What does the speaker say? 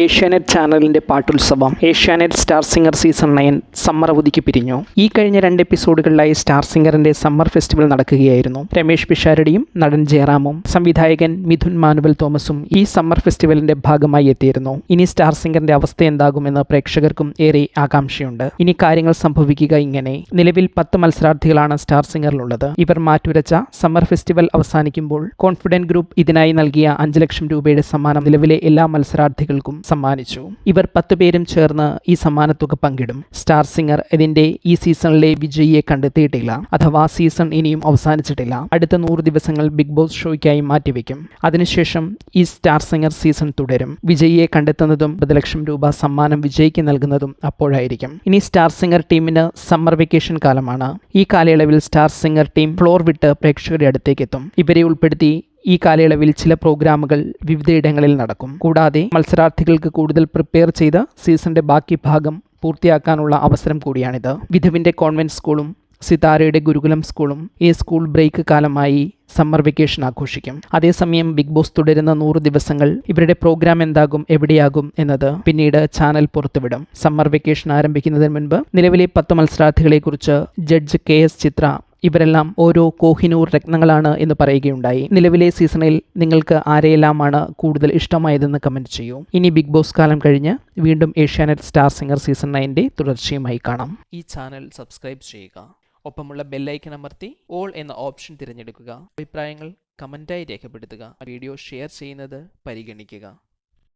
ഏഷ്യാനെറ്റ് ചാനലിന്റെ പാട്ടുത്സവം. Asianet star singer season nine summer അവധിക്ക് പിരിഞ്ഞു. ഈ കഴിഞ്ഞ രണ്ട് എപ്പിസോഡുകളിലായി സ്റ്റാർ സിംഗറിന്റെ സമ്മർ ഫെസ്റ്റിവൽ നടക്കുകയായിരുന്നു. രമേഷ് പിഷാരടിയും നടൻ ജയറാമും സംവിധായകൻ മിഥുൻ മാനുവൽ തോമസും ഈ സമ്മർ ഫെസ്റ്റിവലിന്റെ ഭാഗമായി എത്തിയിരുന്നു. ഇനി സ്റ്റാർ സിംഗറിന്റെ അവസ്ഥ എന്താകുമെന്ന് പ്രേക്ഷകർക്കും ഏറെ ആകാംക്ഷയുണ്ട്. ഇനി കാര്യങ്ങൾ സംഭവിക്കുക ഇങ്ങനെ. നിലവിൽ പത്ത് മത്സരാർത്ഥികളാണ് സ്റ്റാർ സിംഗറിലുള്ളത്. ഇവർ മാറ്റുരച്ച സമ്മർ ഫെസ്റ്റിവൽ അവസാനിക്കുമ്പോൾ കോൺഫിഡന്റ് ഗ്രൂപ്പ് ഇതിനായി നൽകിയ അഞ്ച് ലക്ഷം രൂപയുടെ സമ്മാനം നിലവിലെ എല്ലാ മത്സരാർത്ഥികൾക്കും സമ്മാനിച്ചു. ഇവർ പേരും ചേർന്ന് ഈ സമ്മാനത്തുക പങ്കിടും. സ്റ്റാർ സിംഗർ ഇതിന്റെ ഈ സീസണിലെ വിജയിയെ കണ്ടെത്തിയിട്ടില്ല. അഥവാ സീസൺ ഇനിയും അവസാനിച്ചിട്ടില്ല. അടുത്ത നൂറ് ദിവസങ്ങൾ ബിഗ് ബോസ് ഷോയ്ക്കായി മാറ്റിവെക്കും. അതിനുശേഷം ഈ സ്റ്റാർ സിംഗർ സീസൺ തുടരും. വിജയിയെ കണ്ടെത്തുന്നതും പത്ത് ലക്ഷം രൂപ സമ്മാനം വിജയിക്ക് നൽകുന്നതും അപ്പോഴായിരിക്കും. ഇനി സ്റ്റാർ സിംഗർ ടീമിന് സമ്മർ വെക്കേഷൻ കാലമാണ്. ഈ കാലയളവിൽ സ്റ്റാർ സിംഗർ ടീം ഫ്ലോർ വിട്ട് പ്രേക്ഷകരുടെ അടുത്തേക്ക് എത്തും ഇവരെ ഉൾപ്പെടുത്തി ഈ കാലയളവിൽ ചില പ്രോഗ്രാമുകൾ വിവിധയിടങ്ങളിൽ നടക്കും. കൂടാതെ മത്സരാർത്ഥികൾക്ക് കൂടുതൽ പ്രിപ്പയർ ചെയ്ത് സീസണിന്റെ ബാക്കി ഭാഗം പൂർത്തിയാക്കാനുള്ള അവസരം കൂടിയാണിത്. വിധുവിന്റെ കോൺവെന്റ് സ്കൂളും സിതാരയുടെ ഗുരുകുലം സ്കൂളും ഈ സ്കൂൾ ബ്രേക്ക് കാലമായി സമ്മർ വെക്കേഷൻ ആഘോഷിക്കും. അതേസമയം ബിഗ് ബോസ് തുടരുന്ന നൂറ് ദിവസങ്ങൾ ഇവരുടെ പ്രോഗ്രാം എന്താകും എവിടെയാകും എന്നത് പിന്നീട് ചാനൽ പുറത്തുവിടും. സമ്മർ വെക്കേഷൻ ആരംഭിക്കുന്നതിന് മുൻപ് നിലവിലെ പത്ത് മത്സരാർത്ഥികളെക്കുറിച്ച് ജഡ്ജ് കെ എസ് ചിത്ര ഇവരെല്ലാം ഓരോ കോഹിനൂർ രത്നങ്ങളാണ് എന്ന് പറയുകയുണ്ടായി. നിലവിലെ സീസണിൽ നിങ്ങൾക്ക് ആരെയെല്ലാമാണ് കൂടുതൽ ഇഷ്ടമായതെന്ന് കമന്റ് ചെയ്യൂ. ഇനി ബിഗ് ബോസ് കാലം കഴിഞ്ഞ് വീണ്ടും ഏഷ്യാനെറ്റ് സ്റ്റാർ സിംഗർ സീസൺ നയന്റെ തുടർച്ചയുമായി കാണാം. ഈ ചാനൽ സബ്സ്ക്രൈബ് ചെയ്യുക. ഒപ്പമുള്ള ബെല്ലൈക്കൻ അമർത്തി ഓൾ എന്ന ഓപ്ഷൻ തിരഞ്ഞെടുക്കുക. അഭിപ്രായങ്ങൾ കമന്റായി രേഖപ്പെടുത്തുക. വീഡിയോ ഷെയർ ചെയ്യുന്നത് പരിഗണിക്കുക.